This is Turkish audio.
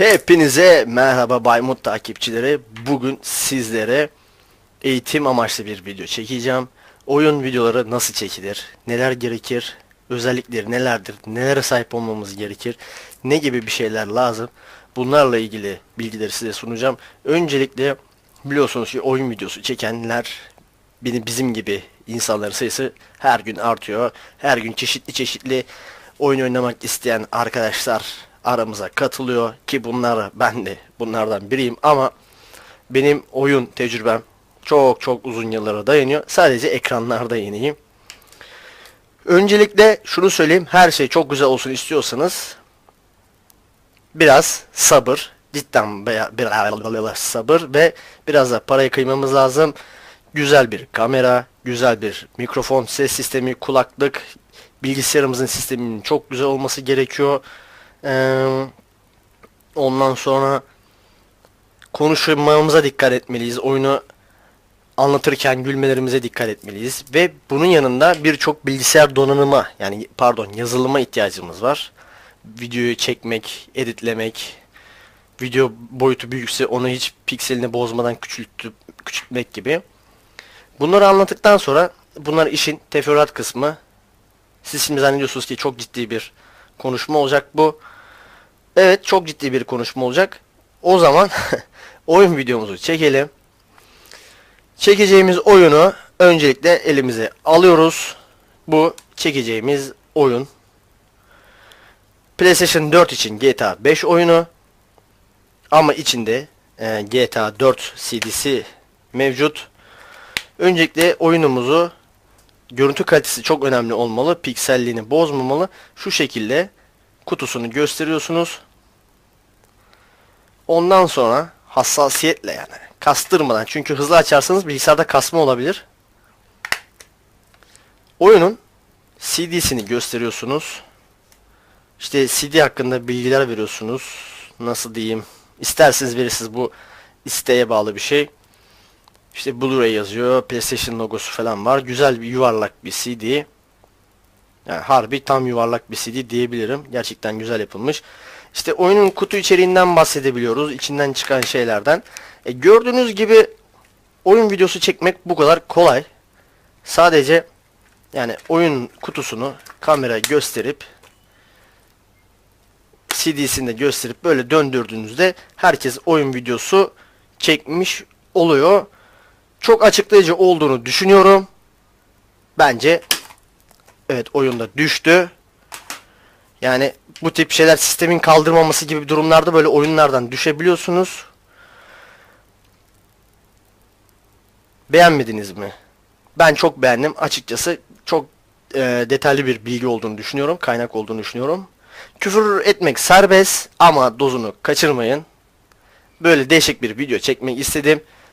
Hepinize merhaba Baymut takipçileri. Bugün sizlere eğitim amaçlı bir video çekeceğim. Oyun videoları nasıl çekilir? Neler gerekir? Özellikleri nelerdir? Nelere sahip olmamız gerekir? Ne gibi bir şeyler lazım? Bunlarla ilgili bilgileri size sunacağım. Öncelikle biliyorsunuz ki oyun videosu çekenler beni bizim gibi insanların sayısı her gün artıyor. Her gün çeşitli çeşitli oyun oynamak isteyen arkadaşlar aramıza katılıyor ki bunlar ben de bunlardan biriyim ama benim oyun tecrübem çok çok uzun yıllara dayanıyor. Sadece ekranlarda yeniyim. Öncelikle şunu söyleyeyim. Her şey çok güzel olsun istiyorsanız biraz sabır, cidden biraz sabır ve biraz da parayı kıymamız lazım. Güzel bir kamera, güzel bir mikrofon, ses sistemi, kulaklık, bilgisayarımızın sisteminin çok güzel olması gerekiyor. Ee, ondan sonra konuşmamıza dikkat etmeliyiz. Oyunu anlatırken gülmelerimize dikkat etmeliyiz. Ve bunun yanında birçok bilgisayar donanıma yani pardon yazılıma ihtiyacımız var. Videoyu çekmek, editlemek, video boyutu büyükse onu hiç pikselini bozmadan küçültüp küçültmek gibi. Bunları anlattıktan sonra bunlar işin teferruat kısmı. Siz şimdi zannediyorsunuz ki çok ciddi bir konuşma olacak bu. Evet çok ciddi bir konuşma olacak. O zaman oyun videomuzu çekelim. Çekeceğimiz oyunu öncelikle elimize alıyoruz. Bu çekeceğimiz oyun PlayStation 4 için GTA 5 oyunu ama içinde e, GTA 4 CD'si mevcut. Öncelikle oyunumuzu görüntü kalitesi çok önemli olmalı. Pikselliğini bozmamalı. Şu şekilde kutusunu gösteriyorsunuz. Ondan sonra hassasiyetle yani kastırmadan çünkü hızlı açarsanız bilgisayarda kasma olabilir. Oyunun CD'sini gösteriyorsunuz. İşte CD hakkında bilgiler veriyorsunuz. Nasıl diyeyim? İsterseniz verirsiniz bu isteğe bağlı bir şey. İşte Blu-ray yazıyor. PlayStation logosu falan var. Güzel bir yuvarlak bir CD. Yani harbi tam yuvarlak bir CD diyebilirim. Gerçekten güzel yapılmış. İşte oyunun kutu içeriğinden bahsedebiliyoruz. içinden çıkan şeylerden. E, gördüğünüz gibi oyun videosu çekmek bu kadar kolay. Sadece yani oyun kutusunu kamera gösterip CD'sini de gösterip böyle döndürdüğünüzde herkes oyun videosu çekmiş oluyor. Çok açıklayıcı olduğunu düşünüyorum. Bence evet oyunda düştü. Yani bu tip şeyler sistemin kaldırmaması gibi durumlarda böyle oyunlardan düşebiliyorsunuz. Beğenmediniz mi? Ben çok beğendim. Açıkçası çok e, detaylı bir bilgi olduğunu düşünüyorum. Kaynak olduğunu düşünüyorum. Küfür etmek serbest ama dozunu kaçırmayın. Böyle değişik bir video çekmek istedim.